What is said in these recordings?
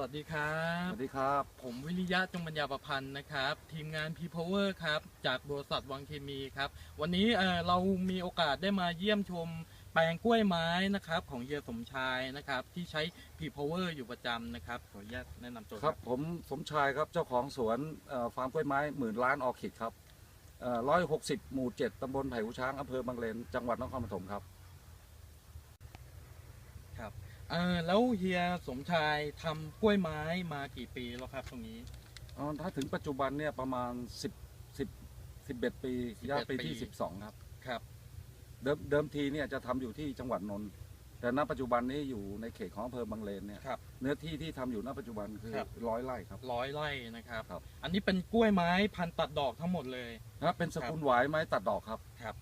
วัสดีครับ สวัสดีครับ ผมวิริยะจงปัญญาประพันธ์นะครับ ทีมงาน P Power ครับ จากบริษัทวังเคมีครับ วันนี้เอ่อเรามีโอกาสได้มาเยี่ยมชมแปลงกล้วยไม้นะครับของเฮียสมชายนะครับ ที่ใช้ P Power อยู่ประจำนะครับ ขออนุญาตแนะนำตัวครับ ผมสมชายครับเจ้าของสวนเอ่อฟาร์มกล้วยไม้หมื่นล้านออคิดครับร้อยหกสิบหมู่เจ็ดตำบลไผ่หูช้างอำเภอบางเลน จังหวัดนครปฐมครับครับเอ่อแล้วเฮียสมชายทำกล้วยไม้มากี่ปีแล้วครับตรงนี้ อ๋อถ้าถึงปัจจุบันเนี่ยประมาณ 10 10 11 ปีย่างปีที่ ปี 12 ครับ ครับ เดิมเดิมทีเนี่ยจะทำอยู่ที่จังหวัดนนท์แต่ณปัจจุบันนี้อยู่ในเขตของอำเภอบางเลนเนี่ยครับ เนื้อที่ที่ทำอยู่ณปัจจุบันคือครับ ร้อยไร่ครับ ร้อยไร่นะครับ ครับ อันนี้เป็นกล้วยไม้พันธุ์ตัดดอกทั้งหมดเลย นะเป็นสกุลหวายไม้ตัดดอกครับ ครับ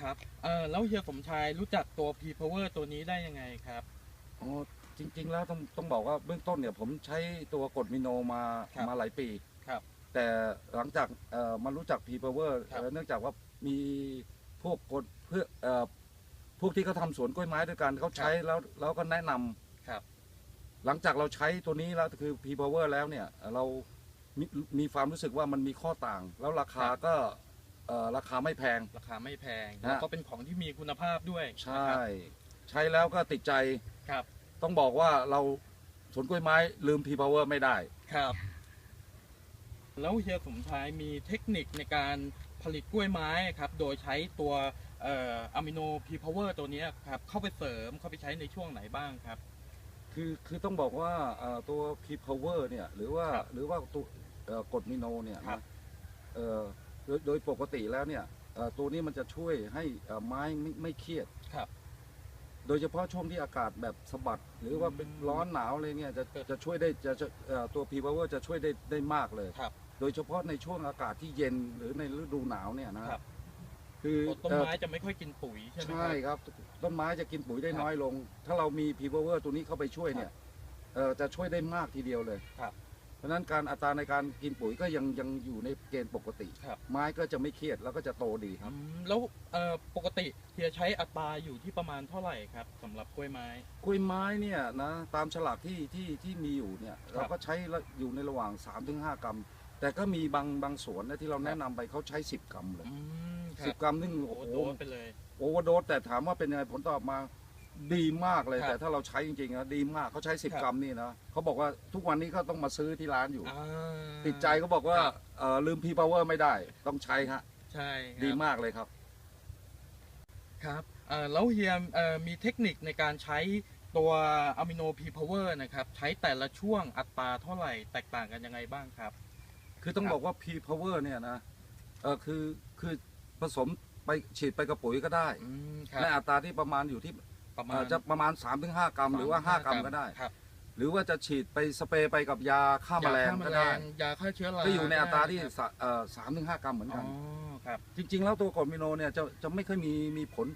ครับเออแล้วเฮียสมชายรู้จักตัว P Power ตัวนี้ได้ยังไงครับ อ๋อจริง ๆ แล้วต้องต้องบอกว่าเบื้องต้นเนี่ยผมใช้ตัวกดมิโนมาครับมาหลายปีครับแต่หลังจากเอ่อมารู้จัก P Power ครับเอ่อเนื่องจากว่ามีพวกคนเพื่อเอ่อพวกที่เขาทำสวนกล้วยไม้ด้วยกันเขาใช้แล้วแล้วก็แนะนำ ครับ หลังจากเราใช้ตัวนี้แล้วคือ P Power แล้วเนี่ย เรามีมีความรู้สึกว่ามันมีข้อต่าง แล้วราคาก็ เอ่อราคาไม่แพง ราคาไม่แพง ฮะ แล้วก็เป็นของที่มีคุณภาพด้วยใช่ นะครับใช้แล้วก็ติดใจครับ ต้องบอกว่าเราสวนกล้วยไม้ลืม P Power ไม่ได้ ครับ แล้วเฮียสมชายมีเทคนิคในการผลิตกล้วยไม้ครับ โดยใช้ตัวเอ่อะมิโนพีพาวเวอร์ตัวเนี้ยครับ เข้าไปเสริมเข้าไปใช้ในช่วงไหนบ้างครับ คือคือต้องบอกว่าเอ่อตัว P Power เนี่ยหรือว่าครับหรือว่าตัวเอ่อกดมิโนเนี่ยครันะบเอ่อ โดยโดยปกติแล้วเนี่ยเอ่อตัวนี้มันจะช่วยให้เอ่อไม้ไม่ไม่เครียด ครับ โดยเฉพาะช่วงที่อากาศแบบสะบัด หรือว่าเป็นอืมร้อนหนาวอะไรเนี่ยจะครับจะช่วยได้จะจะเอ่อตัว P Power จะช่วยได้ได้มากเลย ครับโดยเฉพาะในช่วงอากาศที่เย็นหรือในฤดูหนาวเนี่ยนะครับ คือต้นเอ่อไม้จะไม่ค่อยกินปุ๋ยใช่ไหมคใช่รับ ครับต้นไม้จะกินปุ๋ยได้ครับน้อยลง ถ้าเรามี P Power ตัวนี้เข้าไปช่วยเนี่ยเอ่อจะช่วยได้มากทีเดียวเลยครับเพราะฉะนั้นการอัตราในการกินปุ๋ยก็ยังยังอยู่ในเกณฑ์ปกติ ครับ ไม้ก็จะไม่เครียดแล้วก็จะโตดีครับ อืมแล้วเอ่อปกติเฮียใช้อัตราอยู่ที่ประมาณเท่าไหร่ครับสำหรับกล้วยไม้ กล้วยไม้เนี่ยนะตามฉลากที่ที่ที่มีอยู่เนี่ยเราก็ใช้อยู่ในระหว่าง 3-5 กรัม แต่ก็มีบางบางสวนนะที่เราแนะนำไปเขาใช้ 10 กรัมเลยอืมคสิรับบกรัมนี่โอ้โอ้โหโหโดนไปเลย โอเวอร์โดสแต่ถามว่าเป็นยังไงผลตอบมา ดีมากเลยครับแต่ถ้าเราใช้จริงๆนะดีมากเขาใช้ ครับ 10 กรัมนี่นะเขาบอกว่าทุกวันนี้ก็ต้องมาซื้อที่ร้านอยู่ อ่า ติดใจเขาบอกว่าครับ เอ่อลืมพีพาวเวอร์ไม่ได้ ต้องใช้ฮะใช่ครับดีมากเลยครับ ครับเอ่อแล้วเฮียเอ่อมีเทคนิคในการใช้ตัวอะมิโนพีพาวเวอร์นะครับ ใช้แต่ละช่วงอัตราเท่าไหร่แตกต่างกันยังไงบ้างครับ คือต้องครับ บอกว่าพีพาวเวอร์เนี่ยนะเออคือคือผสมไปฉีดไปกับปุ๋ยก็ได้ อืมครับในอัตราที่ประมาณอยู่ที่ ประมาเอ่ณอจะประมาณ 3-5 กรัมหรือว่า 5 กรัมก็ได้ ครับหรือว่าจะฉีดไปสเปรย์ไปกับยาฆ่าแมลงยาฆ่าก็ได้ ยาฆ่าเชื้อราก็อยู่ในอัตราที่ครับสะเอ่อสามถึงห้ากรัมเหมือนอ๋กัอน ครับจริง ๆ แล้วตัวกรดมิโนเนี่ยจะจะไม่ค่อยมีมีผล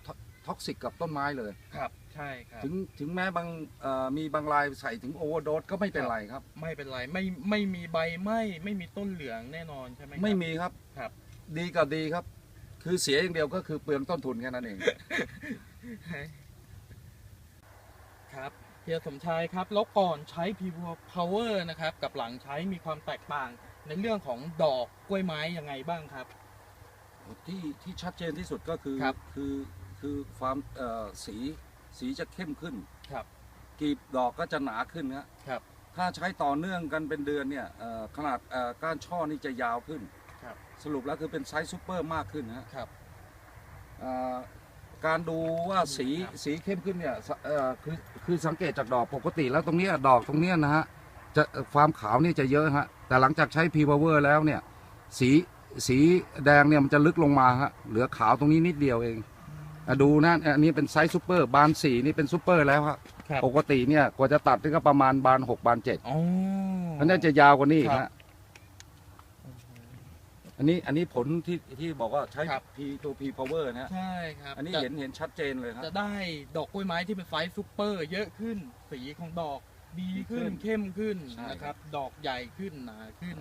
ท็อกซิกกับต้นไม้เลย ครับใช่ครับ ถึงถึงแม้บางเอ่อมีบางรายใส่ถึงโอเวอร์โดสก็ไม่เป็นไรครับ ไม่เป็นไรไม่ไม่มีใบไหม้ไม่มีต้นเหลืองแน่นอนใช่ไหมครับ ไม่มีครับ ครับ ดีกับดีครับ คือเสียอย่างเดียวก็คือเปลืองต้นทุนแค่นั้นเอง ครับเฮียสมชายครับ แล้วก่อนใช้ p ี Power นะครับ กับหลังใช้มีความแตกต่าง ในเรื่องของดอกกล้วยไม้ยังไงบ้างครับ ที่ที่ชัดเจนที่สุดก็คือครับคือคือความเอ่อสีสีจะเข้มขึ้นครับกลีบดอกก็จะหนาขึ้นนะครับ ถ้าใช้ต่อเนื่องกันเป็นเดือนเนี่ยเอ่อขนาดเอ่อก้านช่อนี่จะยาวขึ้น ครับสรุปแล้วคือเป็นไซส์ซูเปอร์มากขึ้นนะฮะครับ เอ่อ การดูว่าสีครับสีเข้มขึ้นเนี่ยสเอ่อคือคือสังเกตจากดอกปกติแล้วตรงเนี้ยดอกตรงเนี้ยนะฮะจะความขาวนี่จะเยอะฮะแต่หลังจากใช้พีพาวเวอร์แล้วเนี่ยสีสีแดงเนี่ยมันจะลึกลงมาฮะเหลือขาวตรงนี้นิดเดียวเองอะดูนะอันนี้เป็นไซส์ซูเปอร์บานสี่นี่เป็นซูเปอร์แล้วครับครับปกติเนี่ยกว่าจะตัดนี่ก็ประมาณบานหกบานเจ็ดอ๋อมันน่าจะยาวกว่านี้อีกครัฮะบ อันนี้อันนี้ผลที่ที่บอกว่าใช้ครับ พีตัวพีพาวเวอร์นะฮะใช่ครับอันนี้จะเห็นเห็นชัดเจนเลยครับ จะได้ดอกกล้วยไม้ที่เป็นไซส์ซูเปอร์เยอะขึ้น สีของดอกดีขึ้นดีขึ้นเข้มขึ้นใช่ นะครับ ดอกใหญ่ขึ้นหนาขึ้น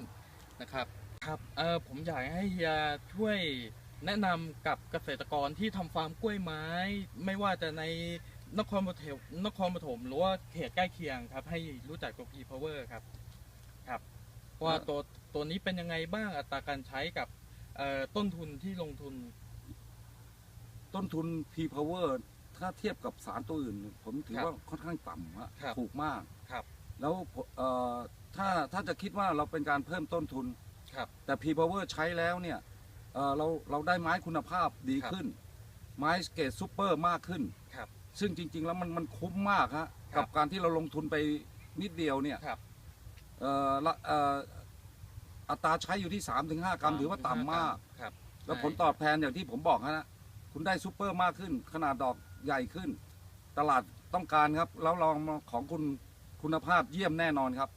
นะครับ ครับเออผมอยากให้เฮียช่วยแนะนำกับเกษตรกรที่ทำฟาร์มกล้วยไม้ ไม่ว่าจะในนครปฐมนครปฐมหรือว่าเขตใกล้เคียงครับ ให้รู้จักตัว P Power ครับ ครับว่าตัว ตัวนี้เป็นยังไงบ้างอัตราการใช้กับเอ่อต้นทุนที่ลงทุน ต้นทุน P Power ถ้าเทียบกับสารตัวอื่น ผมถือครับว่าค่อนข้างต่ำฮะครับถูกมากครับ แล้วเอ่อถ้าถ้าจะคิดว่าเราเป็นการเพิ่มต้นทุนครับแต่ P Power ใช้แล้วเนี่ยเอ่อเราเราได้ไม้คุณภาพดีครับขึ้น ไม้เกรดซูเปอร์มากขึ้นครับซึ่งจริง ๆ แล้วมันมันคุ้มมากฮะครับกับการที่เราลงทุนไปนิดเดียวเนี่ยครับเอ่อละเอ่ออัตราใช้อยู่ที่ 3-5 กรัมถือว่าต่ำมาก ครับแล้วผลตอบแทนอย่างที่ผมบอกนะคุณได้ซูเปอร์มากขึ้น ขนาดดอกใหญ่ขึ้น ตลาดต้องการครับ แล้วลองมาของคุณคุณภาพเยี่ยมแน่นอนครับ